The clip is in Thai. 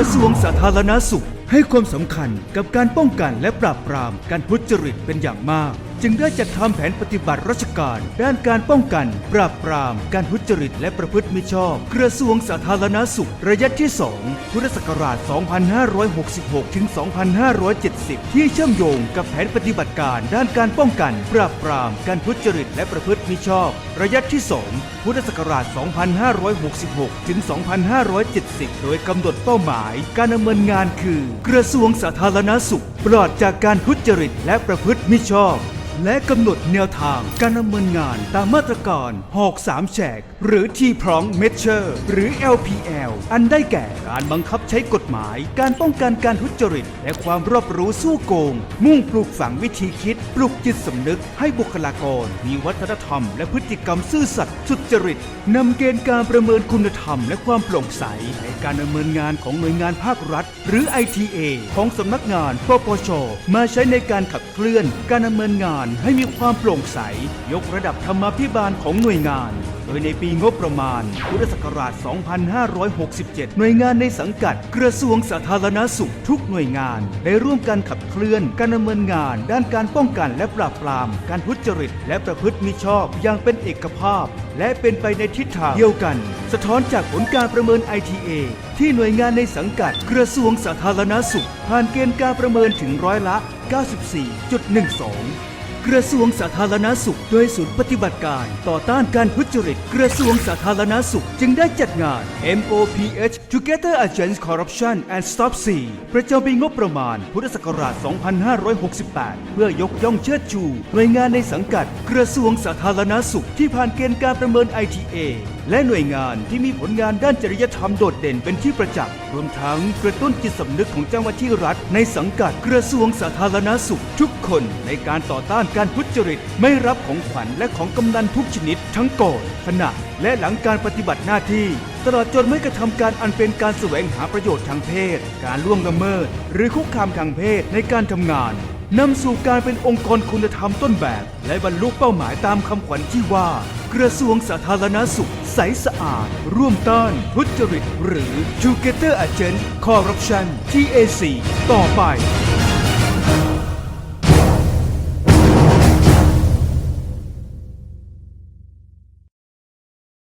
ระทรวงสาธารณสุข ให้ความสำคัญกับการป้องกันและปราบปรามการทุจริตเป็นอย่างมาก จึงได้จัดทำแผนปฏิบัติราชการ ด้านการป้องกัน ปราบปราม การทุจริตและประพฤติมิชอบ กระทรวงสาธารณสุข ระยะที่ 2 พุทธศักราช 2566 ถึง 2570 ที่เชื่อมโยงกับแผนปฏิบัติการด้านการป้องกัน ปราบปราม การทุจริตและประพฤติมิชอบ ระยะที่ 2 พุทธศักราช 2566 ถึง 2570 โดยกำหนดเป้าหมาย การดำเนินงานคือ กระทรวงสาธารณสุข ปลอดจากการทุจริตและประพฤติมิชอบและกำหนดแนวทางการดำเนินงานตามมาตรการหอกสามแฉก หรือทีพร้องเมเชอร์หรือ LPL อันได้แก่การบังคับใช้กฎหมาย การป้องกันการทุจริต และความรอบรู้สู้โกง มุ่งปลูกฝังวิธีคิด ปลุกจิตสำนึกให้บุคลากร มีวัฒนธรรม และพฤติกรรมซื่อสัตย์สุจริตนำเกณฑ์การประเมินคุณธรรม และความโปร่งใสในการดำเนินงานของหน่วยงานภาครัฐ หรือ ITA ของสำนักงานปปชมาใช้ในการขับเคลื่อนการดำเนินงานให้มีความโปร่งใส ยกระดับธรรมาภิบาลของหน่วยงาน โดยในปีงบประมาณ พุทธศักราช 2567 หน่วยงานในสังกัดกระทรวงสาธารณสุขทุกหน่วยงาน ได้ร่วมกันขับเคลื่อนการดำเนินงาน ด้านการป้องกันและปราบปราม การทุจริต และประพฤติมิชอบอย่างเป็นเอกภาพ และเป็นไปในทิศทางเดียวกัน สะท้อนจากผลการประเมิน ITA ที่หน่วยงานในสังกัดกระทรวงสาธารณสุข ผ่านเกณฑ์การประเมินถึงร้อยละ 94.12 กระทรวงสาธารณสุข โดยศูนย์ปฏิบัติการ ต่อต้านการทุจริต กระทรวงสาธารณสุข จึงได้จัดงาน MOPH Together Against Corruption and Stop C ประจำปีงบประมาณ พุทธศักราช 2568 เพื่อยกย่องเชิดชูหน่วยงานในสังกัด กระทรวงสาธารณสุขที่ผ่านเกณฑ์การประเมิน ITA และหน่วยงานที่มีผลงานด้านจริยธรรมโดดเด่นเป็นที่ประจักษ์รวมทั้งกระตุ้นจิตสำนึกของเจ้าหน้าที่รัฐ ในสังกัดกระทรวงสาธารณสุข ทุกคนในการต่อต้านการทุจริต ไม่รับของขวัญและของกำนันทุกชนิด ทั้งก่อนขณะและหลังการปฏิบัติหน้าที่ ตลอดจนไม่กระทำการอันเป็นการแสวงหาประโยชน์ทางเพศ การล่วงละเมิด หรือคุกคามทางเพศในการทำงานนำสู่การเป็นองค์กรคุณธรรมต้นแบบ และบรรลุเป้าหมายตามคำขวัญที่ว่า กระทรวงสาธารณสุข ใสสะอาด ร่วมต้านทุจริต หรือ Together Against Corruption TAC ต่อไป